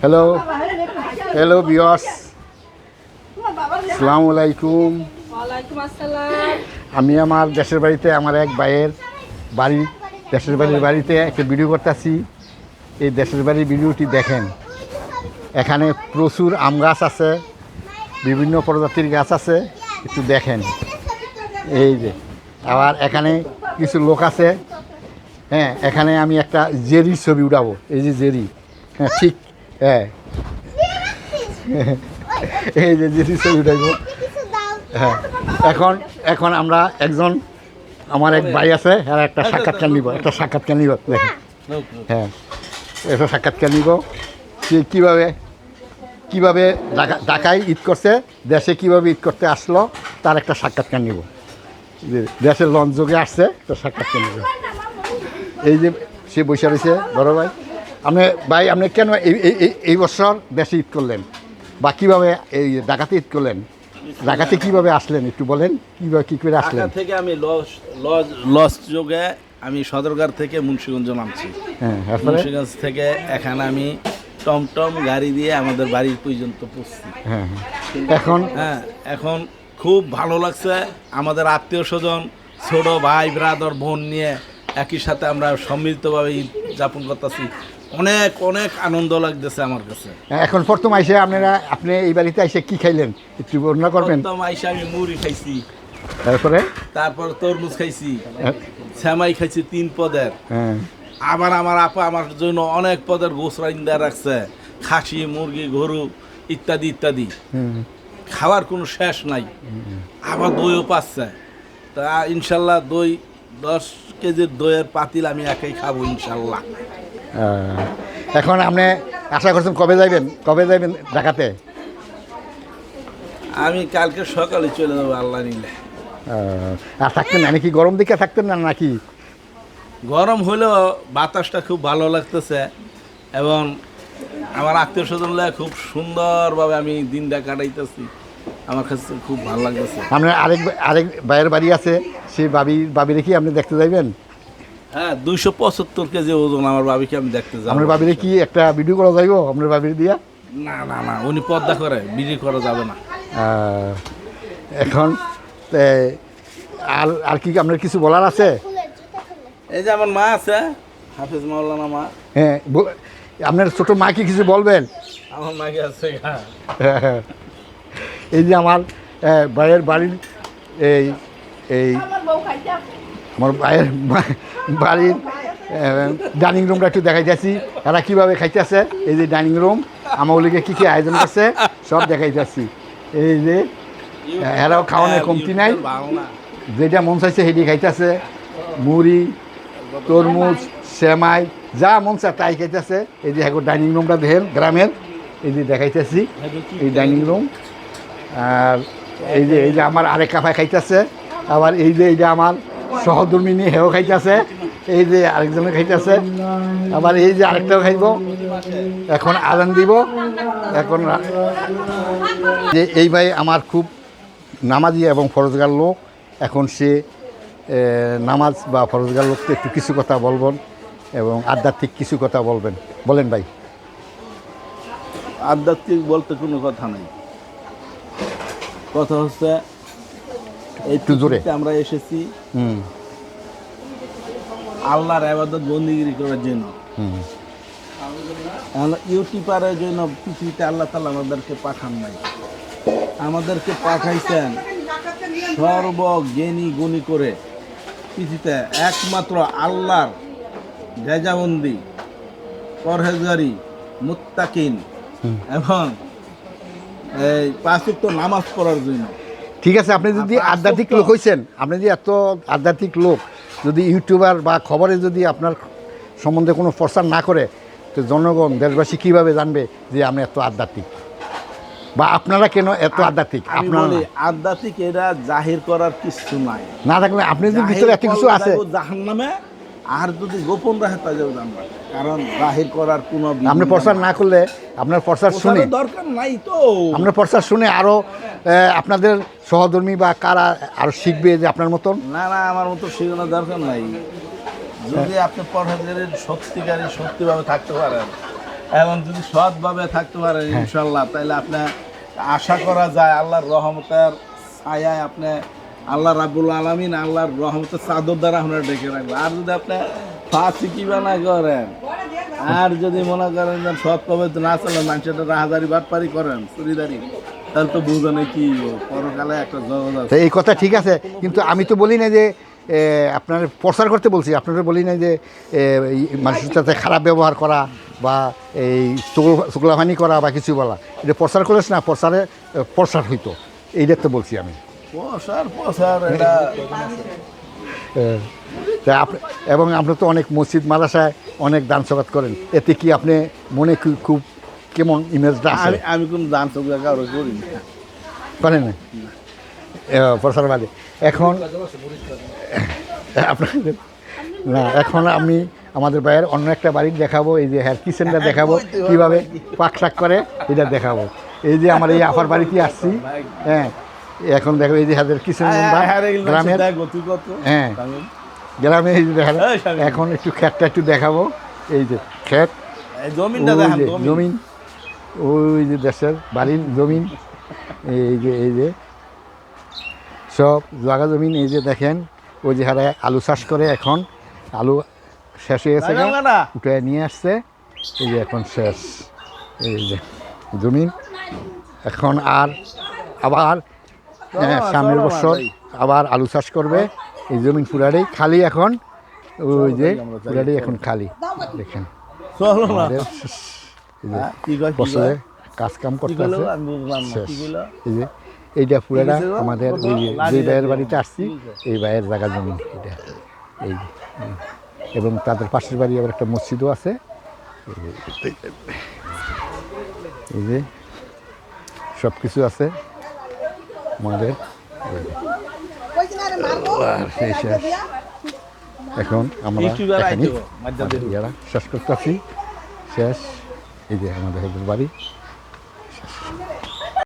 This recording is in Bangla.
হ্যালো হ্যালো বিয়স সালাম আলাইকুম আমি আমার দেশের বাড়িতে আমার এক ভাইয়ের বাড়ি দেশের বাড়ির বাড়িতে একটা ভিডিও করতেছি। এই দেশের বাড়ির ভিডিওটি দেখেন। এখানে প্রচুর আম গাছ আছে বিভিন্ন প্রজাতির গাছ আছে একটু দেখেন। এই যে আবার এখানে কিছু লোক আছে। হ্যাঁ এখানে আমি একটা জেরি ছবি উঠাবো। এই যে জেরি। হ্যাঁ ঠিক হ্যাঁ। এই যে জেরি ছবি উঠাবো হ্যাঁ এখন এখন আমরা একজন, আমার এক ভাই আছে আর একটা সাক্ষাৎকার নিব, একটা সাক্ষাৎকার নিব হ্যাঁ একটা সাক্ষাৎকার নিব। সে কীভাবে কীভাবে ঢাকা, ঢাকায় ঈদ করছে, দেশে কীভাবে ঈদ করতে আসলো, তার একটা সাক্ষাৎকার নিব। দেশের লঞ্চ যোগে আসছে তো সাক্ষাৎকার নিব। এই যে সে বসে রয়েছে বড় ভাই। আপনি ভাই আপনি কেন এই বছর দেশে ঈদ করলেন? বা কীভাবে এই ঢাকাতে ঈদ করলেন? ঢাকাতে কীভাবে আসলেন একটু বলেন? কীভাবে কী করে আসলেন? ঢাকা থেকে আমি লস লজ লস যোগে আমি সদরঘাট থেকে মুন্সিগঞ্জ নামছি। হ্যাঁ মুন্সিগঞ্জ থেকে এখানে আমি টমটম গাড়ি দিয়ে আমাদের বাড়ির পর্যন্ত পৌঁছছি। হ্যাঁ হ্যাঁ। এখন? হ্যাঁ এখন খুব ভালো লাগছে আমাদের আত্মীয় স্বজন ছোট ভাই ব্রাদর বোন নিয়ে একই সাথে আমরা সম্মিলিতভাবে ঈদ যাপন করতেছি। অনেক অনেক আনন্দ লাগতেছে আমার কাছে। এখন প্রথম আইসে আপনারা আপনি এই বাড়িতে আইসে কি খাইলেন? একটু বর্ণনা করবেন। প্রথম আইসা আমি মুড়ি খাইছি। তারপরে? তারপর তরমুজ খাইছি। শ্যামাই খাইছি তিন পদের। হ্যাঁ। আবার আমার আপা আমার জন্য অনেক পদের গোস রাইন্দা রাখছে। খাসি মুরগি গরু ইত্যাদি ইত্যাদি। খাওয়ার কোনো শেষ নাই। আবার দইও পাচ্ছে। তা ইনশাল্লাহ দই দশ কেজির দইয়ের পাতিল আমি একাই খাব ইনশাল্লাহ। এখন আপনি আশা করছেন কবে যাইবেন? কবে যাইবেন ঢাকাতে? আমি কালকে সকালে চলে যাব আল্লাহ নিলে। আর থাকতেন না? নাকি গরম দিকে থাকতেন না নাকি? গরম হলেও বাতাসটা খুব ভালো লাগতেছে এবং আমার আত্মীয় স্বজন খুব সুন্দরভাবে আমি দিনটা কাটাইতেছি। আমার কাছে খুব ভালো লাগতেছে। আপনার আরেক আরেক ভাইয়ের বাড়ি আছে সেই বাবি বাবিরে কি আপনি দেখতে যাইবেন? হ্যাঁ দুইশো পঁচাত্তর কেজি ওজন আমার বাবিকে আমি দেখতে যাব। আপনার বাবিরে কি একটা ভিডিও করা যাইব আপনার বাবির দিয়া? না না না উনি পর্দা করে বিক্রি করা যাবে না। এখন আর আর কি আপনার কিছু বলার আছে? এই যে আমার মা আছে হাফিজ মাওলানা মা। হ্যাঁ আপনার ছোট মা কি কিছু বলবেন? আমার মাকে আছে হ্যাঁ। এই যে আমার ভাইয়ের বাড়ির এই এই আমার ভাইয়ের বাড়ির ডাইনিং রুমটা একটু দেখাই যাচ্ছি এরা কীভাবে খাইতেছে? এই যে ডাইনিং রুম আমার ওলিকে কী কী আয়োজন করছে? সব দেখাই যাচ্ছি এই যে এরাও খাওয়ানোর কমতি নাই। যেটা মন চাইছে সেটি খাইতেছে। মুড়ি তরমুজ সেমাই যা মন চায় তাই খাইতেছে। এই যে এখন ডাইনিং রুমটা দেখেন গ্রামের। এই যে দেখাইতেছি এই ডাইনিং রুম। এই যে এই যে আমার আরেক কাফায় খাইতেছে, আবার এই যে এই যে আমার সহধর্মিনী হেও খাইতেছে, এই যে আরেকজনে খাইতেছে, আবার এই যে আরেকটাও খাইব। এখন আদান দিব, এখন যে এই ভাই আমার খুব নামাজি এবং ফরজগার লোক, এখন সে নামাজ বা ফরজগার লোককে একটু কিছু কথা বলবেন এবং আধ্যাত্মিক কিছু কথা বলবেন। বলেন ভাই। আধ্যাত্মিক বলতে কোনো কথা নাই। কথা হচ্ছে একটু জোরে। আমরা এসেছি আল্লাহর আবাদত বন্দিগিরি করার জন্য। ইউটিউবারের জন্য পৃথিবীতে আল্লাহ তালা আমাদেরকে পাঠান নাই। আমাদেরকে পাঠাইছেন সর্ব সর্বজ্ঞানী গুণী করে। পৃথিবীতে একমাত্র আল্লাহর গেজাবন্দি পরহেজগারি মুত্তাকিন এবং এই পাঁচুক্ত নামাজ পড়ার জন্য। ঠিক আছে আপনি যদি আধ্যাত্মিক লোক হয়েছেন আপনি যদি এত আধ্যাত্মিক লোক যদি ইউটিউবার বা খবরে যদি আপনার সম্বন্ধে কোনো প্রচার না করে তো জনগণ দেশবাসী কীভাবে জানবে যে আপনি এত আধ্যাত্মিক? বা আপনারা কেন এত আধ্যাত্মিক? আমি আপনারা আধ্যাত্মিক এরা জাহির করার কিছু নাই। না থাকলে আপনি যদি ভিতরে এত কিছু আছে জাহান নামে আর যদি গোপন রাখে তাদেরও জানবে কারণ জাহির করার কোনো আপনি প্রচার না করলে আপনার প্রচার শুনে। দরকার নাই তো। আপনার প্রচার শুনে আরও আপনাদের সহধর্মী বা কারা আরও শিখবে যে আপনার মতন? না না আমার মতো শেখানোর দরকার নাই। যদি আপনি পরহেজগারের সত্যিকারী সত্যিভাবে থাকতে পারেন এবং যদি সৎভাবে থাকতে পারেন হ্যাঁ। ইনশাল্লাহ তাহলে আপনার আশা করা যায় আল্লাহর রহমতের ছায়ায় আপনি আল্লাহ রাবুল আলমিন আল্লাহর রহমতের চাদর দ্বারা আপনার ডেকে রাখবে। আর যদি আপনি ফাঁসি বানা করেন আর যদি মনে করেন যে সৎভাবে না চলেন মানুষের রাহাজারি বাটপারি করেন চুরিদারি তাহলে তো বুঝনে কি পরকালে একটা জগৎ এই কথা ঠিক আছে কিন্তু আমি তো বলি না যে আপনার প্রচার করতে বলছি আপনারা বলি না যে মানুষের সাথে খারাপ ব্যবহার করা বা এই চুগলাভানি করা বা কিছু বলা। এটা প্রচার করিস না প্রচারে এ, প্রসার হইতো। এইটা তো বলছি আমি। এবং আপনি তো অনেক মসজিদ মাদ্রাসায় অনেক দান সকাত করেন। এতে কি আপনি মনে খুব কেমন ইমেজটা আছে? আমি কোন দান চোখ কারও করেন না প্রসার বাদে। এখন আপনাদের না এখন আমি আমাদের বাইরের অন্য একটা বাড়ি দেখাবো এই যে হেয়ার কিচেনটা দেখাবো কীভাবে পাক শাক করে এটা দেখাবো। এই যে আমার এই আফার বাড়িতে আসছি হ্যাঁ এখন দেখো এই যে কিচেন গ্রামের হ্যাঁ। গ্রামে এই যে দেখা যায়। এই স্বামী। এখন একটু ক্ষেতটা একটু দেখাবো। এই যে যে জমিন। ওই যে দেশের বাড়ির জমিন এই যে এই যে। সব জায়গা জমিন এই যে দেখেন ওই যে হারে আলু চাষ করে এখন। আলু শেষ হয়ে গেছে উঠে নিয়ে আসছে। এই যে এখন শেষ। এই যে জমিন। এখন আর আবার হ্যাঁ, সামনের বছর আবার আলু চাষ করবে। এই জমিন পুরাটাই খালি এখন। ওই যে পুরাটাই এখন খালি। দেখেন। হ্যাঁ, বছরে কাজ কাম করতে আছে? এই যে এইটা পুরাটা? আমাদের? ওই যে ভাইয়ের বাড়িতে আসছি এই ভাইয়ের জায়গা জমি এটা। এই এবং তাদের পাশের বাড়ি আবার একটা মসজিদও আছে। এই যে সব কিছু আছে। আমাদের। এখন আমরা শেষ করতে দিয়ে। শেষ করতেছি। শেষ এই যে আমাদের বাড়ি।